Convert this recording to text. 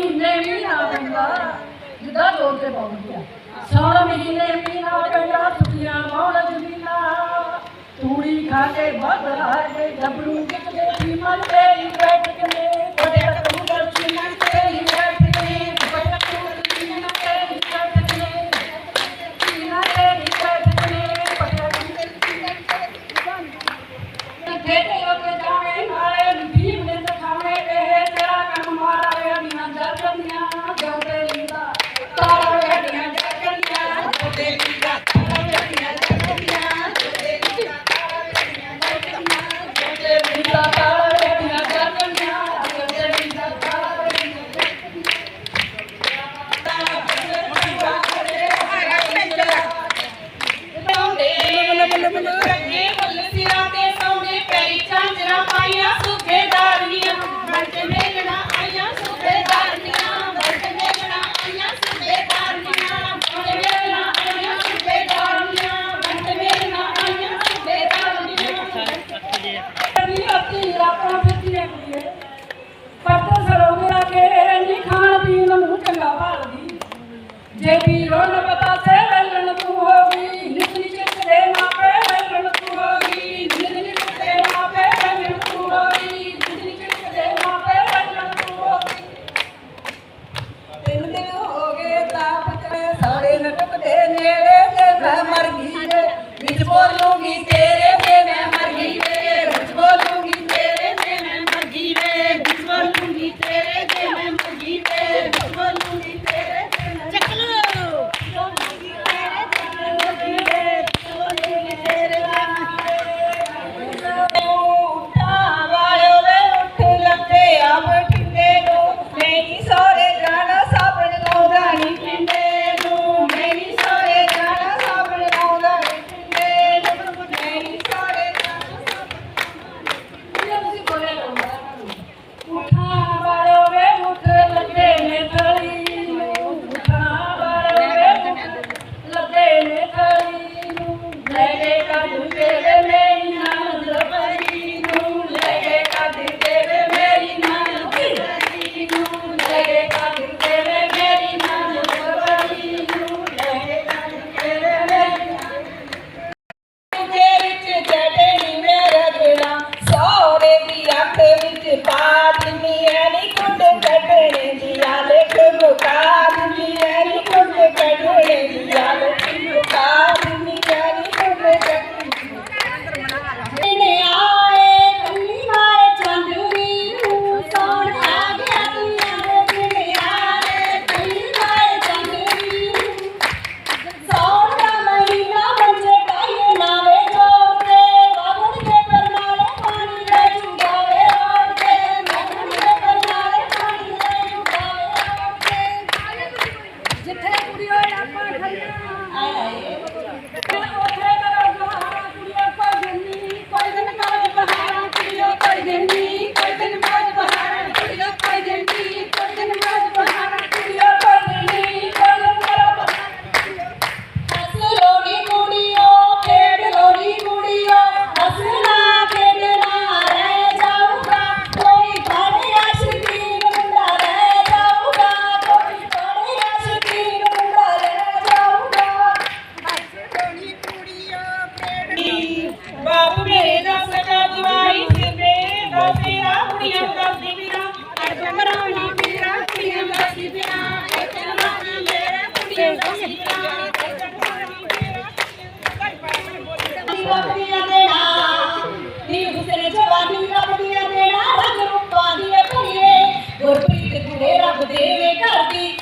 ਮਹੀਨੇ ਵੀ ਨਾ ਪੈਂਦਾ, ਜਿੱਦਾਂ ਲੋੜ ਤੇ ਪਾਉਂਦੀ ਆ। ਸਾਲ ਮਹੀਨੇ ਵੀ ਨਾ ਪੈਂਦਾ ਸੁਖੀਆਂ ਮੌਲ ਜ਼ਮੀਨਾ। ਤੂੜੀ ਖਾ ਕੇ ਵੱਧ ਹਾਰ ਕੇ ਜਬਰੂ ਕਿਤੇ ਦੀ ਮਨ ਤੇਰੀ ਬੈਠ ਕੇ ਆਈਆਂ ਸੂਬੇਦਾਰੀਆਂ, ਵਰਤ ਮੇਗਣਾ ਆਈਆਂ ਸੂਬੇਦਾਰੀਆਂ, ਵਰਤ ਮੇਗਣਾ ਆਈਆਂ ਸੂਬੇਦਾਰੀਆਂ, ਵਰਤ ਮੇਗਣਾ ਆਈਆਂ ਸੂਬੇਦਾਰੀਆਂ, ਵਰਤ ਮੇਗਣਾ ਆਈਆਂ ਸੂਬੇਦਾਰੀਆਂ। ਵੀ ਆਪਣੀ ਆਪਣਾ ਬੱਚੀ ਰੱਖਦੀ ਹੈ ਪਰ ਤਾਂ ਸਰੋਵਰ ਆ ਕੇ ਨਹੀਂ ਖਾਣ ਪੀਣ ਨੂੰ ਚੰਗਾ ਭਾਲਦੀ। ਜੇ ਵੀ ਰੋਣ ਪਤਾ Amen. ਦੌਦੀ ਵੀਰਾ ਅੜਬ ਮਰਾਉਣੀ ਵੀਰਾ ਕੁੜੀਆਂ ਦਾ ਸੀ ਵੀਰਾ ਇੱਥੇ ਮਰਾਉਣੀ ਮੇਰਾ ਕੁੜੀਆਂ ਦਾ ਸੀ ਵੀਰਾ ਕੋਪੀਆਂ ਦੇਣਾ ਨੀ ਹੁਸਨ ਜਵਾਨੀ ਰੱਬੀਆਂ ਦੇਣਾ ਰੰਗ ਰੂਪਾਂ ਦੀ ਭਰੀਏ ਗੁਰਪ੍ਰੀਤ ਕੁੜੇ ਰੱਬ ਦੇਵੇ ਘਰ ਦੀ।